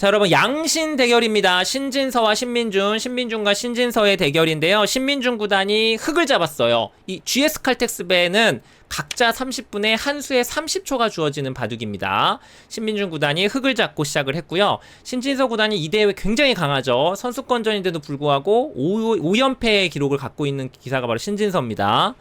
자, 여러분 양신 대결입니다. 신진서와 신민준, 신민준과 신진서의 대결인데요. 신민준 구단이 흑을 잡았어요. 이 GS 칼텍스 배는 각자 30분에 한 수에 30초가 주어지는 바둑입니다. 신민준 구단이 흑을 잡고 시작을 했고요. 신진서 구단이 이 대회 굉장히 강하죠. 선수권전인데도 불구하고 5, 5연패의 기록을 갖고 있는 기사가 바로 신진서입니다.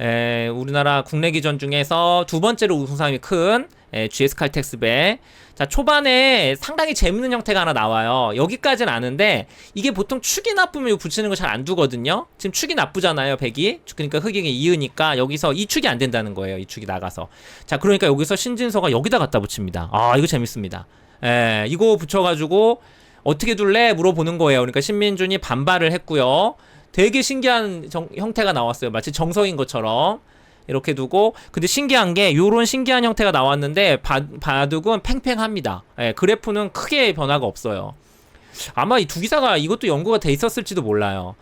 에, 우리나라 국내 기전 중에서 두 번째로 우승상이 큰 에, GS 칼텍스배. 자, 초반에 상당히 재밌는 형태가 하나 나와요. 여기까지는 아는데 이게 보통 축이 나쁘면 이거 붙이는 거 잘 안 두거든요. 지금 축이 나쁘잖아요, 백이. 그러니까 흑이 이으니까 여기서 이 축이 안 된다는 거예요. 이 축이 나가서. 자, 그러니까 여기서 신진서가 여기다 갖다 붙입니다. 아, 이거 재밌습니다. 에, 이거 붙여가지고 어떻게 둘래? 물어보는 거예요. 그러니까 신민준이 반발을 했고요. 되게 신기한 정- 형태가 나왔어요. 마치 정석인 것처럼. 이렇게 두고 근데 신기한 게 요런 신기한 형태가 나왔는데 바, 바둑은 팽팽합니다. 예, 그래프는 크게 변화가 없어요. 아마 이 두 기사가 이것도 연구가 돼 있었을지도 몰라요.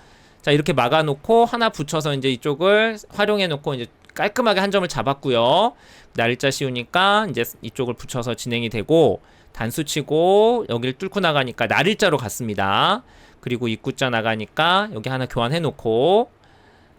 자 이렇게 막아놓고 하나 붙여서 이제 이쪽을 활용해놓고 이제 깔끔하게 한 점을 잡았고요. 날짜 씌우니까 이제 이쪽을 붙여서 진행이 되고 단수 치고 여기를 뚫고 나가니까 날일자로 갔습니다. 그리고 입구자 나가니까 여기 하나 교환해놓고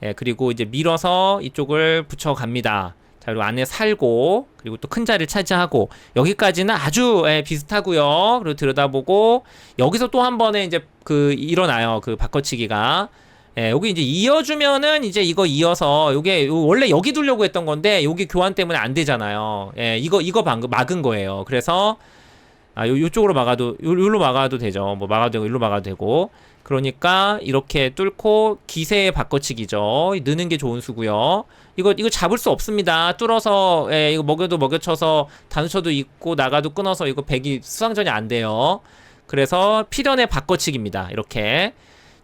예, 그리고 이제 밀어서 이쪽을 붙여갑니다. 자, 그리고 안에 살고, 그리고 또 큰 자리를 차지하고, 여기까지는 아주 예, 비슷하고요 그리고 들여다보고, 여기서 또 한 번에 이제 그 일어나요. 그 바꿔치기가. 예, 여기 이제 이어주면은 이제 이거 이어서, 요게 요- 원래 여기 두려고 했던 건데, 여기 교환 때문에 안 되잖아요. 예, 이거, 이거 방금 막은 거예요. 그래서, 아, 요, 요쪽으로 막아도, 요, 요로 막아도 되죠. 뭐 막아도 되고, 일로 막아도 되고. 그러니까 이렇게 뚫고 기세의 바꿔치기죠. 느는 게 좋은 수고요. 이거 이거 잡을 수 없습니다. 뚫어서 예, 이거 먹여도 먹여쳐서 단수쳐도 있고 나가도 끊어서 이거 백이 수상전이 안 돼요. 그래서 필연의 바꿔치기입니다. 이렇게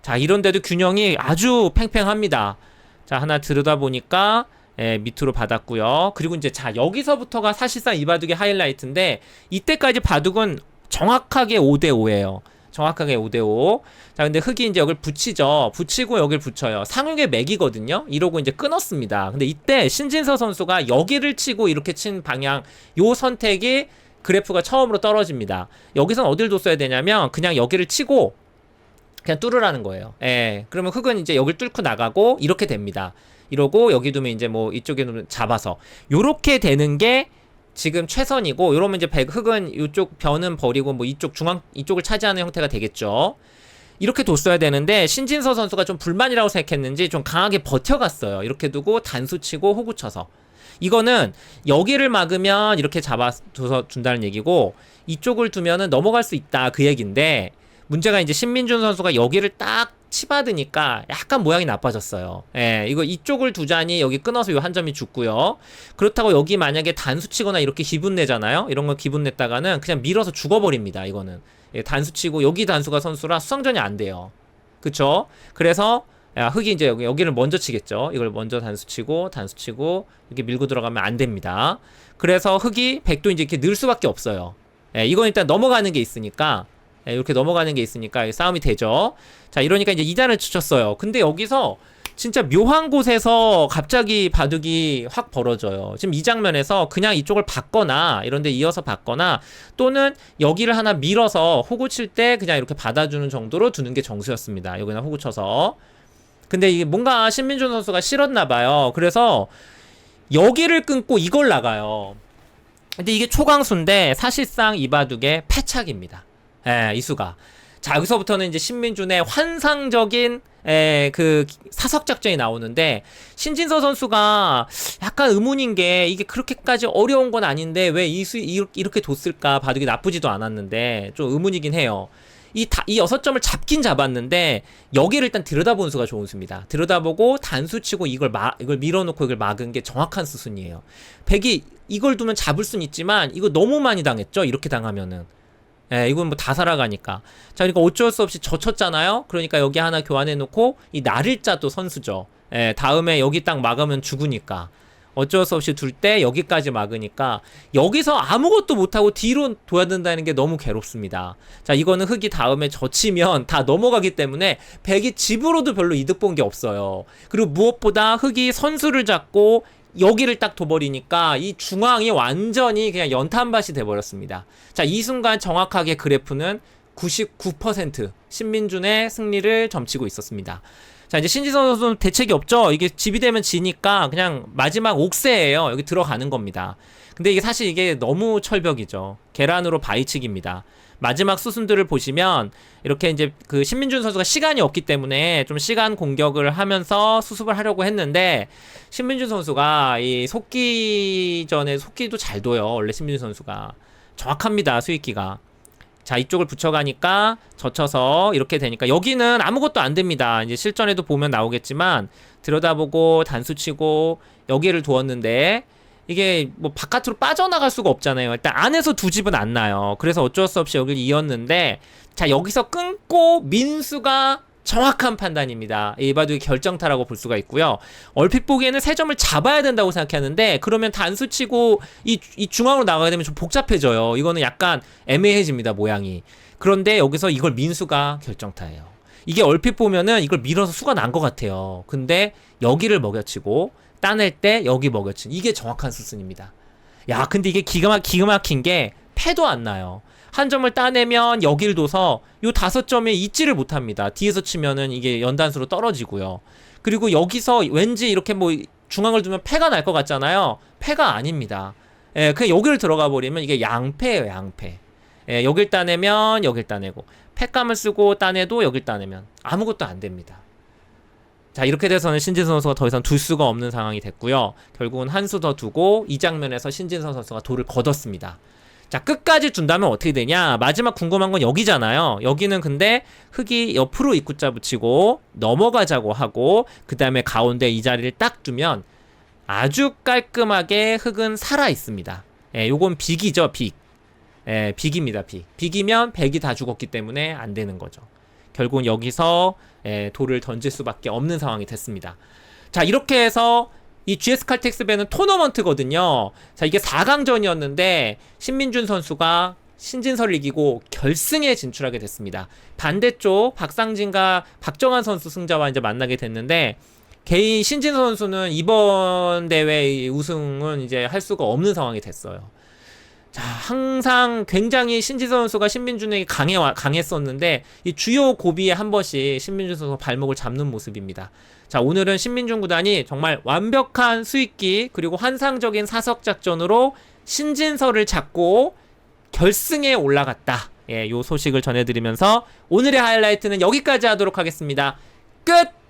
자 이런데도 균형이 아주 팽팽합니다. 자 하나 들여다 보니까 예, 밑으로 받았고요. 그리고 이제 자 여기서부터가 사실상 이 바둑의 하이라이트인데 이때까지 바둑은 정확하게 5대 5예요. 정확하게 5대5. 자, 근데 흑이 이제 여길 붙이죠. 붙이고 여길 붙여요. 상륙의 맥이거든요. 이러고 이제 끊었습니다. 근데 이때 신진서 선수가 여기를 치고 이렇게 친 방향, 요 선택이 그래프가 처음으로 떨어집니다. 여기선 어딜 뒀어야 되냐면 그냥 여기를 치고 그냥 뚫으라는 거예요. 예. 그러면 흑은 이제 여길 뚫고 나가고 이렇게 됩니다. 이러고 여기 두면 이제 뭐 이쪽에 두면 잡아서 요렇게 되는 게 지금 최선이고 이러면 이제 백 흑은 이쪽 변은 버리고 뭐 이쪽 중앙 이쪽을 차지하는 형태가 되겠죠. 이렇게 뒀어야 되는데 신진서 선수가 좀 불만이라고 생각했는지 좀 강하게 버텨갔어요. 이렇게 두고 단수 치고 호구 쳐서. 이거는 여기를 막으면 이렇게 잡아둬서 준다는 얘기고 이쪽을 두면은 넘어갈 수 있다 그 얘긴데 문제가 이제 신민준 선수가 여기를 딱 치받으니까 약간 모양이 나빠졌어요. 예, 이거 이쪽을 두자니 여기 끊어서 요 한 점이 죽고요. 그렇다고 여기 만약에 단수 치거나 이렇게 기분 내잖아요. 이런 거 기분 냈다가는 그냥 밀어서 죽어버립니다. 이거는 예, 단수 치고 여기 단수가 선수라 수상전이 안 돼요. 그쵸? 그래서 야, 흑이 이제 여기, 여기를 먼저 치겠죠. 이걸 먼저 단수 치고, 단수 치고, 이렇게 밀고 들어가면 안 됩니다. 그래서 흑이 백도 이제 이렇게 늘 수밖에 없어요. 예, 이건 일단 넘어가는 게 있으니까, 예, 이렇게 넘어가는 게 있으니까 이 싸움이 되죠. 자, 이러니까 이제 2단을 치쳤어요. 근데 여기서 진짜 묘한 곳에서 갑자기 바둑이 확 벌어져요. 지금 이 장면에서 그냥 이쪽을 받거나 이런데 이어서 받거나 또는 여기를 하나 밀어서 호구 칠 때 그냥 이렇게 받아주는 정도로 두는 게 정수였습니다. 여기나 호구 쳐서. 근데 이게 뭔가 신민준 선수가 싫었나 봐요. 그래서 여기를 끊고 이걸 나가요. 근데 이게 초강수인데 사실상 이 바둑의 패착입니다. 예, 이수가. 자, 여기서부터는 이제 신민준의 환상적인 에, 그 사석 작전이 나오는데 신진서 선수가 약간 의문인 게 이게 그렇게까지 어려운 건 아닌데 왜 이수 이렇게 뒀을까 바둑이 나쁘지도 않았는데 좀 의문이긴 해요. 이, 다, 이 여섯 점을 잡긴 잡았는데 여기를 일단 들여다보는 수가 좋은 수입니다. 들여다보고 단수 치고 이걸 마, 이걸 밀어놓고 이걸 막은 게 정확한 수순이에요. 백이 이걸 두면 잡을 순 있지만 이거 너무 많이 당했죠. 이렇게 당하면은. 예, 이건 뭐 다 살아가니까. 자, 그러니까 어쩔 수 없이 젖혔잖아요. 그러니까 여기 하나 교환해 놓고 이 나를자 또 선수죠. 예, 다음에 여기 딱 막으면 죽으니까. 어쩔 수 없이 둘 때 여기까지 막으니까 여기서 아무것도 못하고 뒤로 둬야 된다는 게 너무 괴롭습니다. 자, 이거는 흑이 다음에 젖히면 다 넘어가기 때문에 백이 집으로도 별로 이득 본 게 없어요. 그리고 무엇보다 흑이 선수를 잡고 여기를 딱 둬버리니까 이 중앙이 완전히 그냥 연탄밭이 돼버렸습니다. 자, 이 순간 정확하게 그래프는 99% 신민준의 승리를 점치고 있었습니다. 자, 이제 신지선 선수는 대책이 없죠. 이게 집이 되면 지니까 그냥 마지막 옥새예요. 여기 들어가는 겁니다. 근데 이게 사실 이게 너무 철벽이죠. 계란으로 바위치기입니다. 마지막 수순들을 보시면 이렇게 이제 그 신민준 선수가 시간이 없기 때문에 좀 시간 공격을 하면서 수습을 하려고 했는데 신민준 선수가 이 속기 전에 속기도 잘 둬요. 원래 신민준 선수가 정확합니다. 수익기가. 자 이쪽을 붙여가니까 젖혀서 이렇게 되니까 여기는 아무것도 안 됩니다. 이제 실전에도 보면 나오겠지만 들여다보고 단수치고 여기를 두었는데 이게 뭐 바깥으로 빠져나갈 수가 없잖아요. 일단 안에서 두 집은 안 나요. 그래서 어쩔 수 없이 여기를 이었는데 자 여기서 끊고 민수가 정확한 판단입니다. 이바둑의 결정타라고 볼 수가 있고요. 얼핏 보기에는 세 점을 잡아야 된다고 생각하는데 그러면 단수치고 이, 이 중앙으로 나가게 되면 좀 복잡해져요. 이거는 약간 애매해집니다. 모양이. 그런데 여기서 이걸 민수가 결정타예요. 이게 얼핏 보면은 이걸 밀어서 수가 난 것 같아요. 근데 여기를 먹여치고 따낼 때 여기 먹여친 이게 정확한 수순입니다. 야, 근데 이게 기가, 막, 기가 막힌 게 패도 안 나요. 한 점을 따내면 여기를 둬서 요 다섯 점에 있지를 못합니다. 뒤에서 치면은 이게 연단수로 떨어지고요. 그리고 여기서 왠지 이렇게 뭐 중앙을 두면 패가 날 것 같잖아요. 패가 아닙니다. 예, 그냥 여기를 들어가 버리면 이게 양패예요, 양패. 예, 여길 따내면 여길 따내고 패감을 쓰고 따내도 여길 따내면 아무것도 안 됩니다. 자 이렇게 돼서는 신진선 선수가 더 이상 둘 수가 없는 상황이 됐고요. 결국은 한 수 더 두고 이 장면에서 신진선 선수가 돌을 걷었습니다. 자 끝까지 둔다면 어떻게 되냐? 마지막 궁금한 건 여기잖아요. 여기는 근데 흙이 옆으로 입구자 붙이고 넘어가자고 하고 그 다음에 가운데 이 자리를 딱 두면 아주 깔끔하게 흙은 살아 있습니다. 예, 요건 빅이죠, 빅. 예, 빅입니다, 빅. 빅이면 백이 다 죽었기 때문에 안 되는 거죠. 결국은 여기서 예, 돌을 던질 수밖에 없는 상황이 됐습니다. 자, 이렇게 해서 이 GS 칼텍스 배는 토너먼트거든요. 자, 이게 4강전이었는데 신민준 선수가 신진서를 이기고 결승에 진출하게 됐습니다. 반대쪽 박상진과 박정환 선수 승자와 이제 만나게 됐는데 개인 신진 선수는 이번 대회 우승은 이제 할 수가 없는 상황이 됐어요. 자, 항상 굉장히 신지선 선수가 신민준에게 강해, 강했었는데, 이 주요 고비에 한 번씩 신민준 선수가 발목을 잡는 모습입니다. 자, 오늘은 신민준 구단이 정말 완벽한 수익기, 그리고 환상적인 사석 작전으로 신진서를 잡고 결승에 올라갔다. 예, 요 소식을 전해드리면서 오늘의 하이라이트는 여기까지 하도록 하겠습니다. 끝!